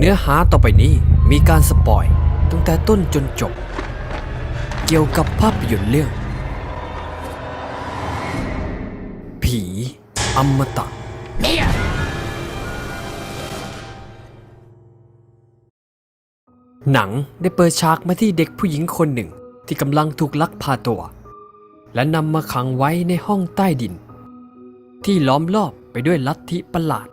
เนื้อหาต่อไปนี้มีการสปอยตั้งแต่ต้นจนจบ เกี่ยวกับภาพยนตร์เรื่อง ผีอมตะหนังได้เปิดฉากมาที่เด็กผู้หญิงคนหนึ่งที่กำลังถูกลักพาตัว และนำมาขังไว้ในห้องใต้ดิน ที่ล้อมรอบไปด้วยลัทธิประหลาด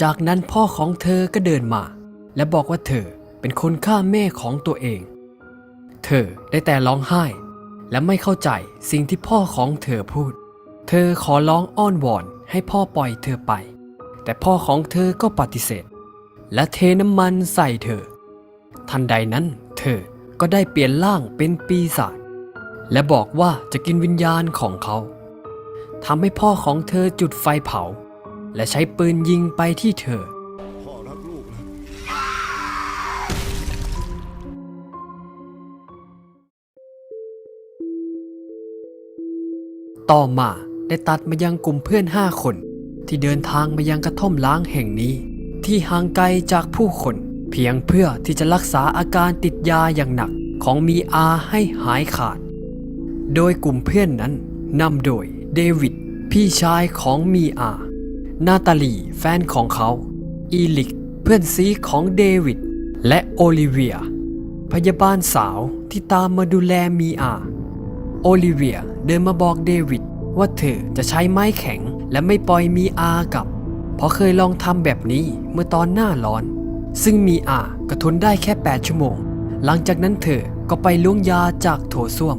จากนั้นพ่อของเธอก็เดินมา และบอกว่าเธอเป็นคนฆ่าแม่ของตัวเอง เธอได้แต่ร้องไห้ และไม่เข้าใจสิ่งที่พ่อของเธอพูด เธอขอร้องอ้อนวอนให้พ่อปล่อยเธอไป แต่พ่อของเธอก็ปฏิเสธ และเทน้ำมันใส่เธอ ทันใดนั้นเธอก็ได้เปลี่ยนร่างเป็นปีศาจและบอกว่าจะกินวิญญาณของเขาทำให้พ่อของเธอจุดไฟเผา และใช้ปืนยิงไปที่เธอ พ่อรักลูกนะ ต่อมาได้ตัดมายังกลุ่มเพื่อนห้าคน ที่เดินทางมายังกระท่อมล้างแห่งนี้ ที่ห่างไกลจากผู้คน เพียงเพื่อที่จะรักษาอาการติดยาอย่างหนักของมีอาให้หายขาด โดยกลุ่มเพื่อนนั้นนำโดยเดวิดพี่ชายของมีอา นาตาลีแฟนของเขา อีลิก เพื่อนซีของเดวิด และโอลิเวีย พยาบาลสาวที่ตามมาดูแลมีอา โอลิเวียเดินมาบอกเดวิดว่าเธอจะใช้ไม้แข็งและไม่ปล่อยมีอากับ เพราะเคยลองทำแบบนี้เมื่อตอนหน้าร้อน ซึ่งมีอาก็ทนได้แค่ 8 ชั่วโมง หลังจากนั้นเธอก็ไปล้วงยาจากโถส้วม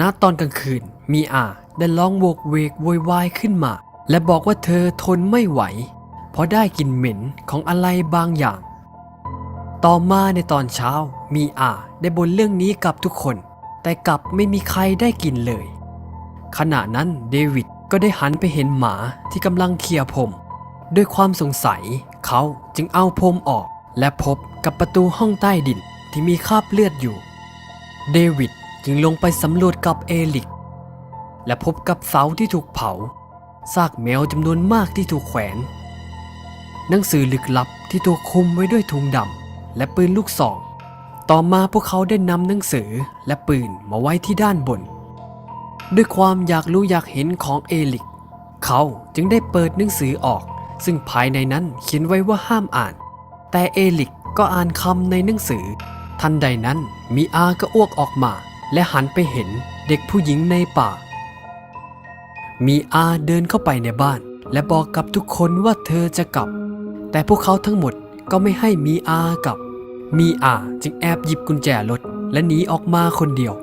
ณตอนกลางคืนมีอา ได้ร้องโวกเวกโวยวายขึ้นมา และบอกว่าเธอทนไม่ไหว เพราะได้กลิ่นเหม็นของอะไรบางอย่าง ต่อมาในตอนเช้ามีอาได้บ่นเรื่องนี้กับทุกคน แต่กลับไม่มีใครได้กินเลย ขณะนั้นเดวิดก็ได้หันไปเห็นหมาที่กำลังเคลียร์พรมด้วยความสงสัยเขาจึงเอาพรมออก และพบกับประตูห้องใต้ดินที่มีคราบเลือดอยู่ เดวิดจึงลงไปสำรวจกับเอลิก และพบกับเสาที่ถูกเผา ซากแมวจำนวนมากที่ถูกแขวน หนังสือลึกลับที่ถูกคลุมไว้ด้วยถุงดำและปืนลูกซอง ต่อมาพวกเขาได้นำหนังสือและปืนมาไว้ที่ด้านบน ด้วยความอยากรู้อยากเห็นของเอลิก เขาจึงได้เปิดหนังสือออก ซึ่งภายในนั้นเขียนไว้ว่าห้ามอ่าน แต่เอลิกก็อ่านคำในหนังสือ ทันใดนั้นมีอาก็อ้วกออกมา และหันไปเห็นเด็กผู้หญิงในป่า มีอาเดินเข้าไปในบ้าน และบอกกับทุกคนว่าเธอจะกลับ แต่พวกเขาทั้งหมดก็ไม่ให้มีอากลับ มีอาจึงแอบหยิบกุญแจรถและหนีออกมาคนเดียว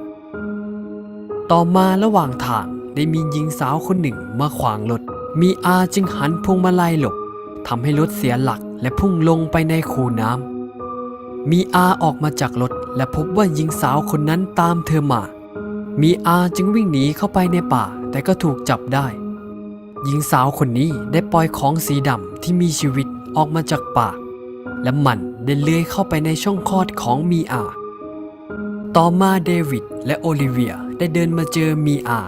ต่อมาระหว่างทางได้มีหญิงสาวคนหนึ่งมาขวางรถ มีอาจึงหันพวงมาลัยหลบทำให้รถเสียหลักและพุ่งลงไปในคูน้ำ มีอาออกมาจากรถและพบว่าหญิงสาวคนนั้นตามเธอมา มีอาจึงวิ่งหนีเข้าไปในป่า แต่ก็ถูกจับได้ หญิงสาวคนนี้ได้ปล่อยของสีดำที่มีชีวิตออกมาจากปาก และมันได้เลื้อยเข้าไปในช่องคลอดของมีอา ต่อมาเดวิดและโอลิเวียได้เดินมาเจอมีอา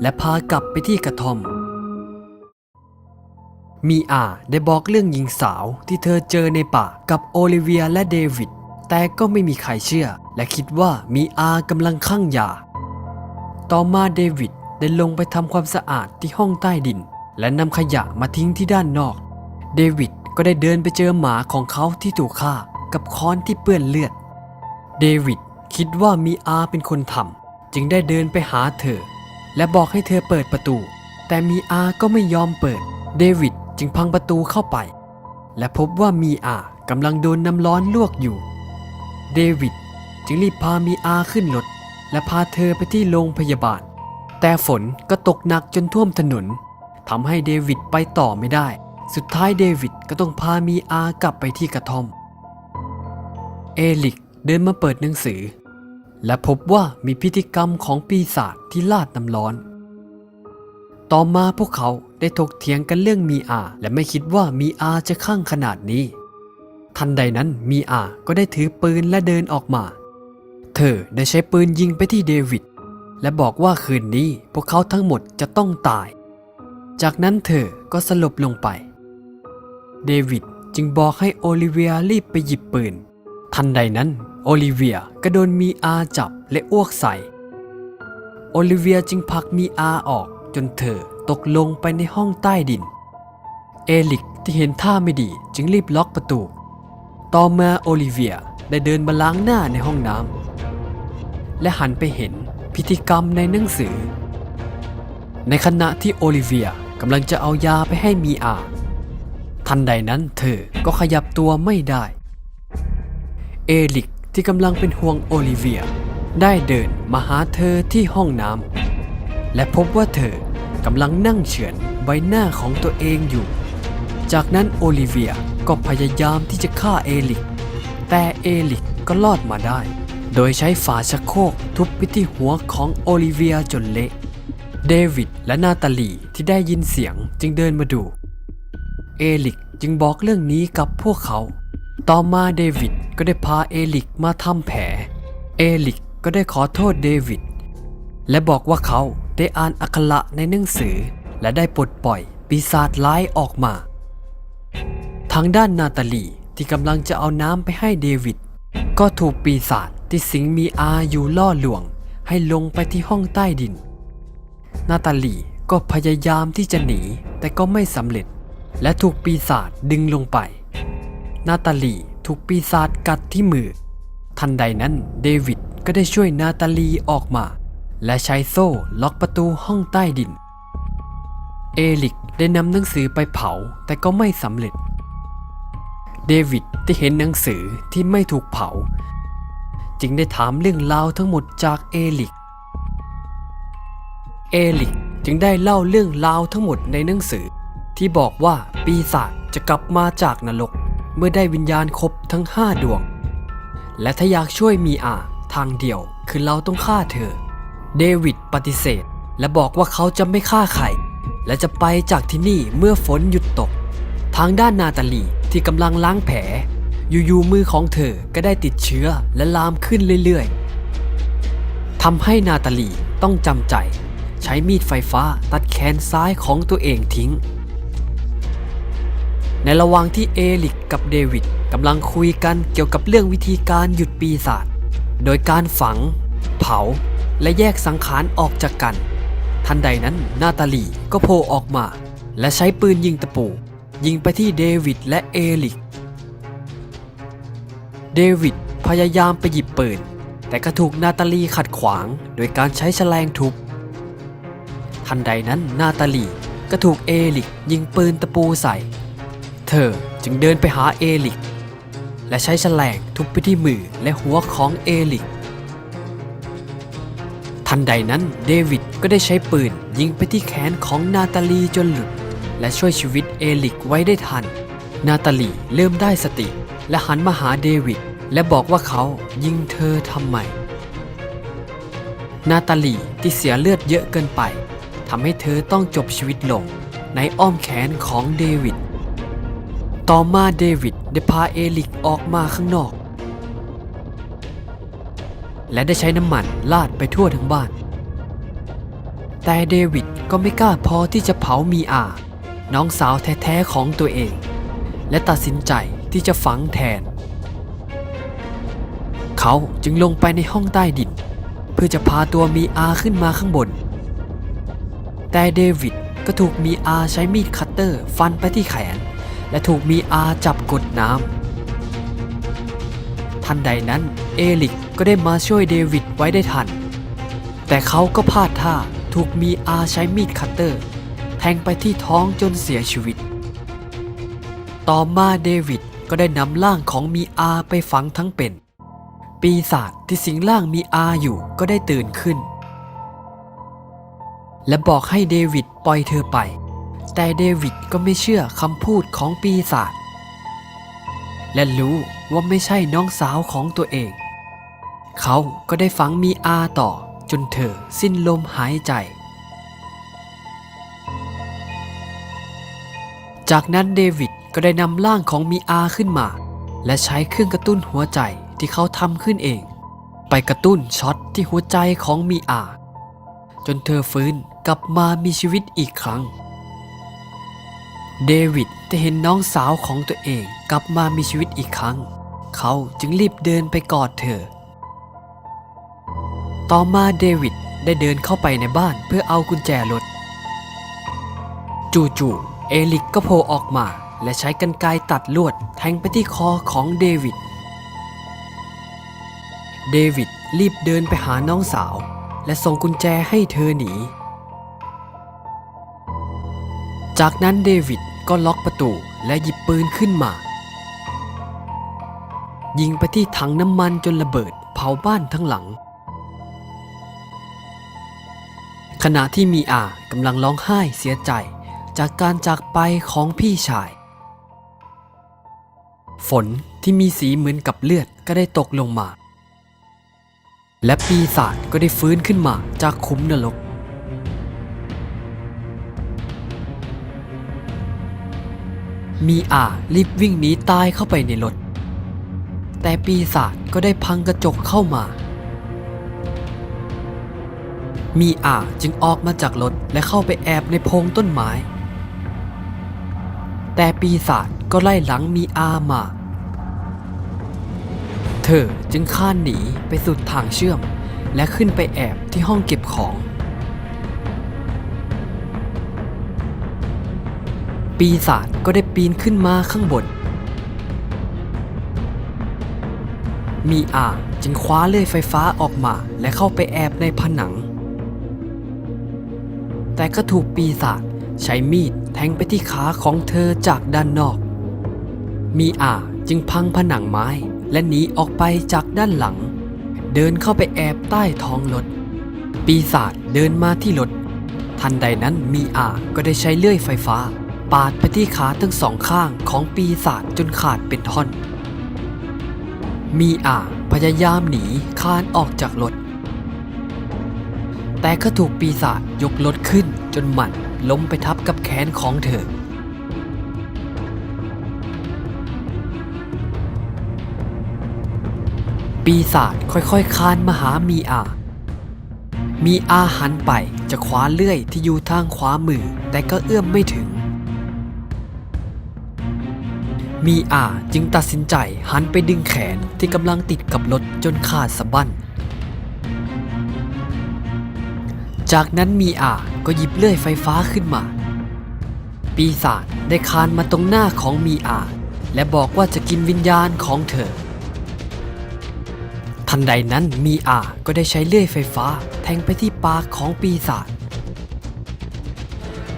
และพากลับไปที่กระท่อม มีอาได้บอกเรื่องหญิงสาวที่เธอเจอในป่ากับโอลิเวียและเดวิดแต่ก็ไม่มีใครเชื่อ และคิดว่ามีอากำลังคลั่งยา ต่อมาเดวิด ได้ลงไปทำความสะอาดที่ห้องใต้ดิน และนำขยะมาทิ้งที่ด้านนอก เดวิดก็ได้เดินไปเจอหมาของเขาที่ถูกฆ่ากับค้อนที่เปื้อนเลือด เดวิดคิดว่ามีอาเป็นคนทำจึงได้เดินไปหาเธอ และบอกให้เธอเปิดประตู แต่มีอาก็ไม่ยอมเปิด เดวิดจึงพังประตูเข้าไป และพบว่ามีอากำลังโดนน้ำร้อนลวกอยู่ เดวิดจึงรีบพามีอาขึ้นรถและพาเธอไปที่โรงพยาบาล แต่ฝนก็ตกหนักจนท่วมถนนทำให้เดวิดไปต่อไม่ได้ สุดท้ายเดวิดก็ต้องพามีอากลับไปที่กระท่อม เอลิกเดินมาเปิดหนังสือ และพบว่ามีพิธีกรรมของปีศาจที่ลาดน้ำร้อน ต่อมาพวกเขาได้ถกเถียงกันเรื่องมีอา และไม่คิดว่ามีอาจะข้างขนาดนี้ ทันใดนั้นมีอาก็ได้ถือปืนและเดินออกมา เธอได้ใช้ปืนยิงไปที่เดวิด และบอกว่าคืนนี้พวกเขาทั้งหมดจะต้องตาย จากนั้นเธอก็สลบลงไป เดวิดจึงบอกให้โอลิเวียรีบไปหยิบปืน ทันใดนั้นโอลิเวียก็โดนมีอาจับและอ้วกใส่ โอลิเวียจึงผลักมีอาออกจนเธอตกลงไปในห้องใต้ดิน เอลิกที่เห็นท่าไม่ดีจึงรีบล็อกประตู ต่อมาโอลิเวียได้เดินมาล้างหน้าในห้องน้ำและหันไปเห็น พิธีกรรมในหนังสือ ในขณะที่โอลิเวียกำลังจะเอายาไปให้มีอา ทันใดนั้นเธอก็ขยับตัวไม่ได้ เอลิกที่กำลังเป็นห่วงโอลิเวีย ได้เดินมาหาเธอที่ห้องน้ำและพบว่าเธอกำลังนั่งเฉือนใบหน้าของตัวเองอยู่ จากนั้นโอลิเวียก็พยายามที่จะฆ่าเอลิก แต่เอลิกก็รอดมาได้ โดยใช้ฝาชักโครกทุบไปที่หัวของโอลิเวียจนเละเดวิดและนาตาลีที่ได้ยินเสียงจึงเดินมาดู เอลิกจึงบอกเรื่องนี้กับพวกเขา ต่อมาเดวิดก็ได้พาเอลิกมาทำแผล เอลิกก็ได้ขอโทษเดวิดและบอกว่าเขาได้อ่านอักขระในหนังสือ และได้ปลดปล่อยปีศาจร้ายออกมา ทางด้านนาตาลีที่กำลังจะเอาน้ำไปให้เดวิดก็ถูกปีศาจ ที่สิงมีอาอยู่ล่อลวง ให้ลงไปที่ห้องใต้ดิน นาตาลีก็พยายามที่จะหนี แต่ก็ไม่สำเร็จ และถูกปีศาจดึงลงไป นาตาลีถูกปีศาจกัดที่มือ ทันใดนั้นเดวิดก็ได้ช่วยนาตาลีออกมา และใช้โซ่ล็อกประตูห้องใต้ดิน เอลิกได้นำหนังสือไปเผาแต่ก็ไม่สำเร็จ เดวิดได้เห็นหนังสือที่ไม่ถูกเผา จึงได้ถามเรื่องราวทั้งหมดจากเอลิก เอลิกจึงได้เล่าเรื่องราวทั้งหมดในหนังสือ ที่บอกว่าปีศาจจะกลับมาจากนรก เมื่อได้วิญญาณครบทั้งห้าดวง และถ้าอยากช่วยมีอาทางเดียวคือเราต้องฆ่าเธอ เดวิดปฏิเสธ และบอกว่าเขาจะไม่ฆ่าใครและจะไปจากที่นี่เมื่อฝนหยุดตก ทางด้านนาตาลีที่กำลังล้างแผล อยู่ๆมือของเธอก็ได้ติดเชื้อและลามขึ้นเรื่อยๆทำให้นาตาลีต้องจำใจ ใช้มีดไฟฟ้าตัดแขนซ้ายของตัวเองทิ้ง ในระหว่างที่เอลิกกับเดวิดกำลังคุยกันเกี่ยวกับเรื่องวิธีการหยุดปีศาจโดยการฝัง เผา และแยกสังขารออกจากกัน ทันใดนั้นนาตาลีก็โผล่ออกมา และใช้ปืนยิงตะปู ยิงไปที่เดวิดและเอลิก เดวิดพยายามไปหยิบปืน แต่ก็ถูกนาตาลีขัดขวาง โดยการใช้แฉลงทุบ ทันใดนั้นนาตาลีก็ถูกเอลิกยิงปืนตะปูใส่ เธอจึงเดินไปหาเอลิก และใช้แฉลงทุบไปที่มือและหัวของเอลิก ทันใดนั้นเดวิดก็ได้ใช้ปืนยิงไปที่แขนของนาตาลีจนหลุด และช่วยชีวิตเอลิกไว้ได้ทัน นาตาลีเริ่มได้สติ และหันมาหาเดวิดและบอกว่าเขายิงเธอทำไม นาตาลีที่เสียเลือดเยอะเกินไปทำให้เธอต้องจบชีวิตลงในอ้อมแขนของเดวิด ต่อมาเดวิดได้พาเอลิกออกมาข้างนอก และได้ใช้น้ำมันลาดไปทั่วทั้งบ้าน แต่เดวิดก็ไม่กล้าพอที่จะเผามีอา น้องสาวแท้ๆของตัวเอง และตัดสินใจ ที่จะฝังแทน เขาจึงลงไปในห้องใต้ดิน เพื่อจะพาตัวมีอาขึ้นมาข้างบน แต่เดวิดก็ถูกมีอาใช้มีดคัตเตอร์ฟันไปที่แขน และถูกมีอาจับกดน้ำทันใดนั้นเอลิกก็ได้มาช่วยเดวิดไว้ได้ทัน แต่เขาก็พลาดท่าถูกมีอาใช้มีดคัตเตอร์ แทงไปที่ท้องจนเสียชีวิต ต่อมาเดวิด ก็ได้นำร่างของมีอาไปฝังทั้งเป็น ปีศาจที่สิงร่างมีอาอยู่ก็ได้ตื่นขึ้น และบอกให้เดวิดปล่อยเธอไป แต่เดวิดก็ไม่เชื่อคำพูดของปีศาจและรู้ว่าไม่ใช่น้องสาวของตัวเอง เขาก็ได้ฝังมีอาต่อจนเธอสิ้นลมหายใจ จากนั้นเดวิด ก็ได้นำร่างของมีอาขึ้นมา และใช้เครื่องกระตุ้นหัวใจที่เขาทำขึ้นเอง ไปกระตุ้นช็อตที่หัวใจของมีอา จนเธอฟื้นกลับมามีชีวิตอีกครั้ง เดวิดได้เห็นน้องสาวของตัวเองกลับมามีชีวิตอีกครั้ง เขาจึงรีบเดินไปกอดเธอ ต่อมาเดวิดได้เดินเข้าไปในบ้านเพื่อเอากุญแจรถ จู่ๆเอลิกก็โผล่ออกมา และใช้กรรไกรตัดลวดแทงไปที่คอของเดวิด เดวิดรีบเดินไปหาน้องสาว และส่งกุญแจให้เธอหนี จากนั้นเดวิดก็ล็อกประตูและหยิบปืนขึ้นมา ยิงไปที่ถังน้ำมันจนระเบิดเผาบ้านทั้งหลัง ขณะที่มีอากำลังร้องไห้เสียใจจากการจากไปของพี่ชาย ฝนที่มีสีเหมือนกับเลือดก็ได้ตกลงมา และปีศาจก็ได้ฟื้นขึ้นมาจากคุ้มนรกมีอารีบวิ่งหนีตายเข้าไปในรถ แต่ปีศาจก็ได้พังกระจกเข้ามา มีอาจึงออกมาจากรถและเข้าไปแอบในโพรงต้นไม้ แต่ปีศาจก็ไล่หลังมีอามา เธอจึงข้านหนีไปสุดทางเชื่อม และขึ้นไปแอบที่ห้องเก็บของ ปีศาจก็ได้ปีนขึ้นมาข้างบน มีอาจึงคว้าเลื่อยไฟฟ้าออกมาและเข้าไปแอบในผนัง แต่ก็ถูกปีศาจใช้มีด แทงไปที่ขาของเธอจากด้านนอก มีอาจึงพังผนังไม้และหนีออกไปจากด้านหลัง เดินเข้าไปแอบใต้ท้องรถ ปีศาจเดินมาที่รถ ทันใดนั้นมีอาก็ได้ใช้เลื่อยไฟฟ้า ปาดไปที่ขาทั้งสองข้างของปีศาจจนขาดเป็นท่อน มีอาพยายามหนีคานออกจากรถ แต่ก็ถูกปีศาจยกรถขึ้นจนหมัน ล้มไปทับกับแขนของเธอ ปีศาจค่อยๆคลานมาหามีอา มีอาหันไปจะคว้าเลื่อยที่อยู่ทางขวามือแต่ก็เอื้อมไม่ถึง มีอาจึงตัดสินใจหันไปดึงแขนที่กำลังติดกับรถจนขาดสะบั้น จากนั้นมีอาก็หยิบเลื่อยไฟฟ้าขึ้นมา ปีศาจได้คานมาตรงหน้าของมีอา และบอกว่าจะกินวิญญาณของเธอ ทันใดนั้นมีอาก็ได้ใช้เลื่อยไฟฟ้าแทงไปที่ปากของปีศาจ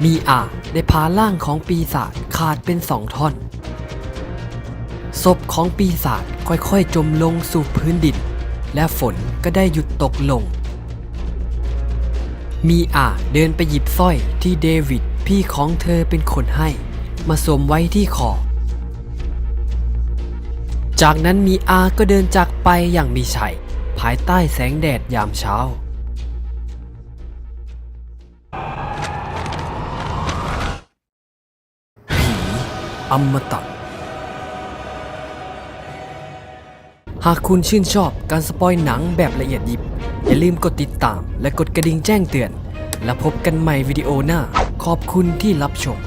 มีอาได้พาร่างของปีศาจขาดเป็นสองท่อน ศพของปีศาจค่อยๆจมลงสู่พื้นดิน และฝนก็ได้หยุดตกลง มีอาเดินไปหยิบสร้อยที่เดวิดพี่ของเธอเป็นคนให้ มาสวมไว้ที่คอ จากนั้นมีอาก็เดินจากไปอย่างมีชัย ภายใต้แสงแดดยามเช้า ผีอมตะ หากคุณชื่นชอบการสปอยหนังแบบละเอียดยิบ อย่าลืมกดติดตามและกดกระดิ่งแจ้งเตือน และพบกันใหม่วิดีโอหน้า ขอบคุณที่รับชม